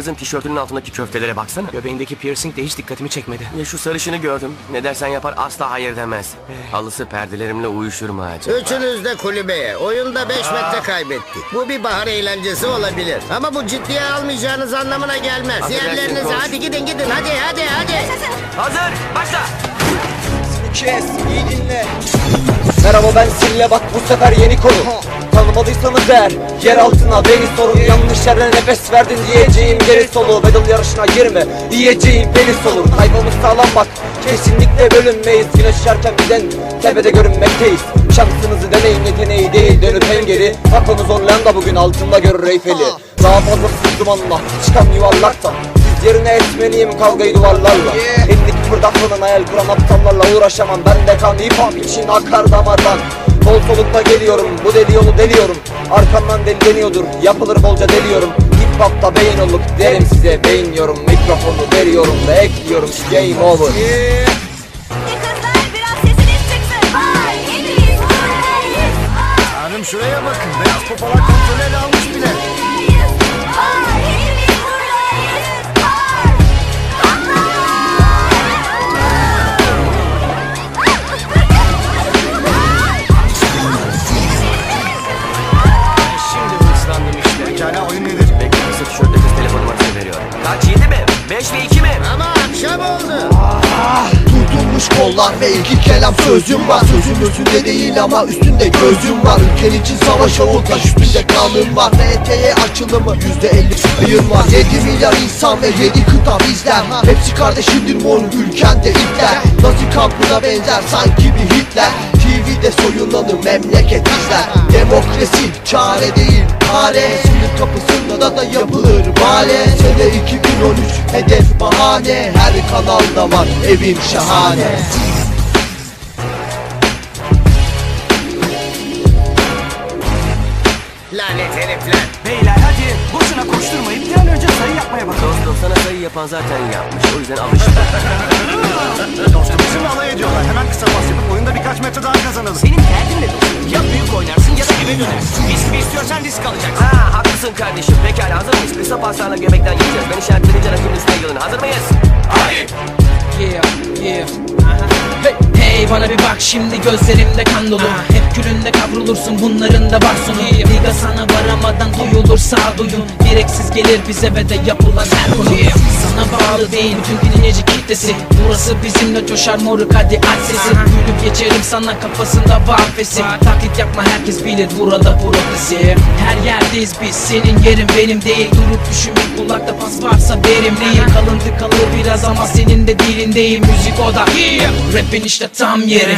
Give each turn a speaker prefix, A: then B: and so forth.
A: kızın tişörtünün altındaki köftelere baksana.
B: Göbeğindeki piercing de hiç dikkatimi çekmedi.
A: Ya şu sarışını gördüm. Ne dersen yapar asla hayır demez. Halısı perdelerimle uyuşur mu acaba?
C: Üçünüz de kulübeye. Oyunda 5 metre kaybettik. Bu bir bahar eğlencesi olabilir. Ama bu ciddiye almayacağınız anlamına gelmez.
A: Affedersin,
C: Yerlerinize hadi gidin gidin hadi hadi hadi.
A: Hazır, başla.
D: Kes, iyi dinle. Merhaba ben Sille bak bu sefer yeni konu Tanımadıysanız eğer yer altına beni sorun. Yanlış yerlere nefes verdin diyeceğim geri solu. Battle yarışına girme diyeceğim beni olur Kaybımız sağlam bak kesinlikle bölünmeyiz. Güneş yaşarken bizden tepede görünmekteyiz. Şansınızı deneyin yeteneği değil dönüp hem geri onu zorlayan da bugün altında görür Eyfel'i. Daha fazla dumanla çıkan yuvarlaktan yerine etmeliyim kavgayı duvarlarla. Elindeki fırdaklanan hayal kuran aptallarla uğraşamam. Ben de kan hip hop için akar damardan Bol solukla geliyorum bu deli yolu deliyorum Arkamdan deli deniyordur yapılır bolca deliyorum Hip hopta beyin olup derim size beyin yorum Mikrofonu veriyorum ve ekliyorum game over.
E: Hanım şuraya bakın. Beyaz popalar kontrolü ele almış bile.
A: 5 ve 2 mi?
C: Ama akşam oldu.
F: Ah, tutulmuş kollar ve iki kelam. Sözüm var Sözüm üstünde değil ama üstünde gözüm var. Ülken için savaşa o taş üstünde kanım var. NT'ye açılımı yüzde elli payım var. 7 milyar insan ve 7 kıta bizler. Hepsi kardeşimdir mor ülkende ipler. Nazi kampına benzer sanki bir Hitler. TV'de soyunlanır memleket izler Demokrasi çare değil kare Sınır kapısında da, da yapılır bale Sene 2013 hedef bahane Her kanalda var evim şahane
C: Lanet herifler.
B: Beyler hadi boşuna koşturmayıp bir an önce sayı yapmaya bakalım.
A: Dostum sana sayı yapan zaten yapmış. O yüzden alış.
E: Dostum bizimle alay ediyorlar. Hemen kısa pas daha kazanalım.
B: Senin derdin ne dostum? Ya büyük oynarsın ya da eve dönersin. Risk mi istiyorsan risk alacaksın.
A: Ha haklısın kardeşim. Pekala hazır mıyız? Kısa paslarla göbekten yiyeceğiz. Ben işaretlenince rakibin üstüne yılın. Hazır mıyız?
G: Yeah, yeah. Hey, hey bana bir bak şimdi gözlerimde kan dolu Hep külünde kavrulursun bunların da var sonu sana varamadan duyulur sağduyun Direksiz gelir bize ve de yapılan her konu Sana bağlı değil bütün dinleyici kitlesi. Burası bizimle coşar moruk hadi aç sesi. Gülüp geçerim sana kafasında var fesi Taklit yapma herkes bilir burada profesi Her yerdeyiz biz senin yerin benim değil. Durup düşünmek kulakta pas varsa verimliyim Kalıntı kalır biraz ama senin de dilin değil Müzik o da Rap'in işte tam yeri